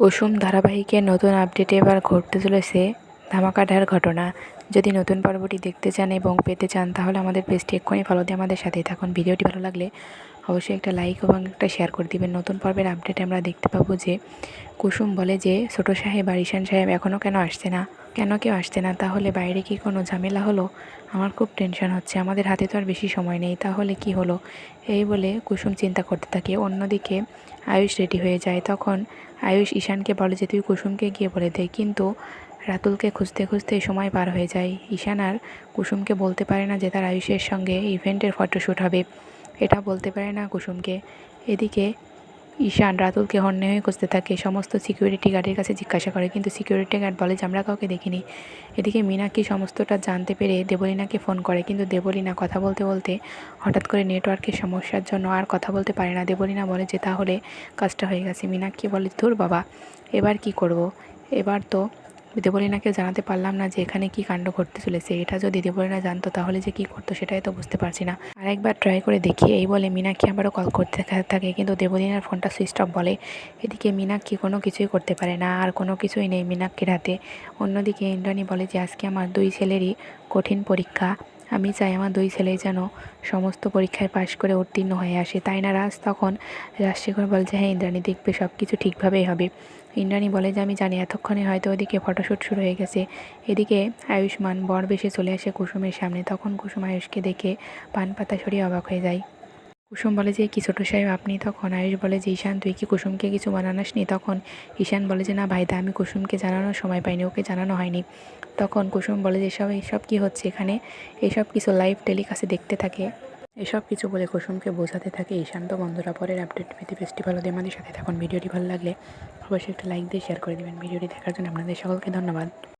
কুসুম ধারাবাহিকে নতুন আপডেটে এবার ঘটতে চলেছে ধামাকাঢার ঘটনা। যদি নতুন পর্বটি দেখতে চান এবং পেতে চান, তাহলে আমাদের পেজটি এক্ষুনি ফলো দিয়ে আমাদের সাথেই থাকুন। ভিডিওটি ভালো লাগলে অবশ্যই একটা লাইক এবং একটা শেয়ার করে দিবেন। নতুন পর্বের আপডেটে আমরা দেখতে পাবো যে কুসুম বলে যে, ছোটো সাহেব আর ঈশান সাহেব এখনও কেন আসছে না? কেন কেউ আসছে না? তাহলে বাইরে কি কোনো ঝামেলা হলো? আমার খুব টেনশন হচ্ছে। আমাদের হাতে তো আর বেশি সময় নেই। তাহলে কি হলো? এই বলে কুসুম চিন্তা করতে থাকে। অন্যদিকে আয়ুষ রেডি হয়ে যায়। তখন আয়ুষ ঈশানকে বলে যে, তুই কুসুমকে গিয়ে বলে দে। কিন্তু রাতুলকে খুঁজতে খুঁজতে সময় পার হয়ে যায়। ঈশান আর কুসুমকে বলতে পারে না যে, তার আয়ুষের সঙ্গে ইভেন্টের ফটোশ্যুট হবে। এটা বলতে পারে না কুসুমকে। এদিকে ঈশান রাতুলকে হন্যে হয়ে খুঁজতে থাকে। সমস্ত সিকিউরিটি গার্ডের কাছে জিজ্ঞাসা করে, কিন্তু সিকিউরিটি গার্ড বলে যে, আমরা কাউকে দেখিনি। এদিকে মীনাক্ষী সমস্তটা জানতে পেরে দেবলীনাকে ফোন করে, কিন্তু দেবলীনা কথা বলতে বলতে হঠাৎ করে নেটওয়ার্কের সমস্যার জন্য আর কথা বলতে পারে না। দেবলীনা বলে যে, তাহলে কাজটা হয়ে গেছে। মীনাক্ষী বলে, ধুর বাবা, এবার কি করব? এবার তো দেবলীনাকে জানাতে পারলাম না যে এখানে কি কাণ্ড ঘটতে চলেছে। এটা যদি দেবলীনা জানতো, তাহলে যে কি করতো সেটাই তো বুঝতে পারছি না। আরেকবার ট্রাই করে দেখি। এই বলে মীনাক্ষী আবারও কল করতে থাকে, কিন্তু দেবলীনার ফোনটা সুইচ অফ বলে। এদিকে মিনাক্ষী কোনো কিছুই করতে পারে না, আর কোনো কিছুই নেই মিনাক্ষীর হাতে। অন্যদিকে ইন্দ্রাণী বলে যে, আজকে আমার দুই ছেলেরই কঠিন পরীক্ষা। আমি চাই আমার দুই ছেলে যেন সমস্ত পরীক্ষায় পাশ করে উত্তীর্ণ হয়ে আসে। তাই না রাজ তখন রাজশেখর বলে যে হ্যাঁ ইন্দ্রাণী, দেখবে সব কিছু ঠিকভাবেই হবে। ইন্দ্রাণী বলে যে, আমি জানি, এতক্ষণে হয়তো ওদিকে ফটোশ্যুট শুরু হয়ে গেছে। এদিকে আয়ুষ্মান বর বেশে চলে আসে কুসুমের সামনে। তখন কুসুম আয়ুষকে দেখে পান পাতা সরিয়ে অবাক হয়ে যায়। কুসুম বলে যে, কি ছোটো সাহেব আপনি? তখন আয়ুষ বলে যে, ঈশান, তুই কি কুসুমকে কিছু বানানাস নি? তখন ঈশান বলে যে, না ভাই ভাইদা আমি কুসুমকে জানানোর সময় পাইনি, ওকে জানানো হয়নি। তখন কুসুম বলে যে, সব এইসব কী হচ্ছে এখানে? এসব কিছু লাইভ টেলিকাস্টে দেখতে থাকে। এসব কিছু বলে কুসুমকে বোঝাতে থাকে ঈশান্ত বন্ধুরা, পরের আপডেট পেতে ফেস্টিভ্যাল ওদের আমাদের সাথে থাকুন। ভিডিওটি ভালো লাগলে অবশ্যই একটা লাইক দিয়ে শেয়ার করে দেবেন। ভিডিওটি দেখার জন্য আপনাদের সকলকে ধন্যবাদ।